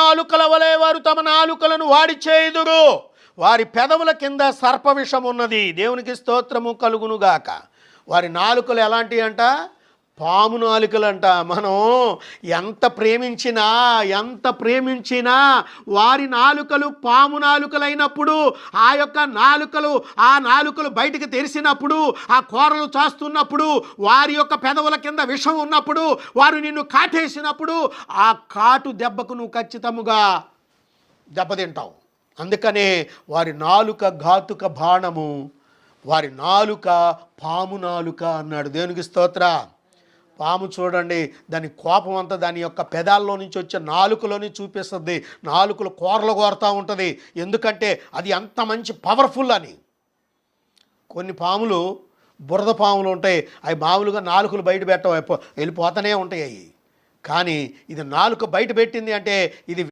నాలుకల వలె వారు తమ నాలుకలను వాడి చేయుదురు. వారి పెదవుల కింద సర్పవిషం ఉన్నది. దేవునికి స్తోత్రము కలుగునుగాక. వారి నాలుకలు ఎలాంటివి అంట పాము నాలుకలంట. మనం ఎంత ప్రేమించినా ఎంత ప్రేమించినా వారి నాలుకలు పాము నాలుకలైనప్పుడు ఆ యొక్క నాలుకలు ఆ నాలుకలు బయటికి తెరిసినప్పుడు ఆ కూరలు చాస్తున్నప్పుడు వారి యొక్క పెదవుల కింద విషం ఉన్నప్పుడు వారు నిన్ను కాటేసినప్పుడు ఆ కాటు దెబ్బకు నువ్వు ఖచ్చితముగా దెబ్బతింటావు. అందుకనే వారి నాలుక ఘాతుక బాణము వారి నాలుక పాము నాలుక అన్నాడు. దేవునికి స్తోత్ర. పాము చూడండి దాని కోపం అంతా దాని యొక్క పెదాల్లో నుంచి వచ్చే నాలుకలోని చూపిస్తుంది. నాలుకలు కూరలు కోరుతూ ఉంటుంది. ఎందుకంటే అది అంత మంచి పవర్ఫుల్ అని. కొన్ని పాములు బురద పాములు ఉంటాయి. అవి మామూలుగా నాలుకలు బయట పెట్ట వెళ్ళిపోతూనే ఉంటాయి అవి. కానీ ఇది నాలుక బయట పెట్టింది అంటే ఇది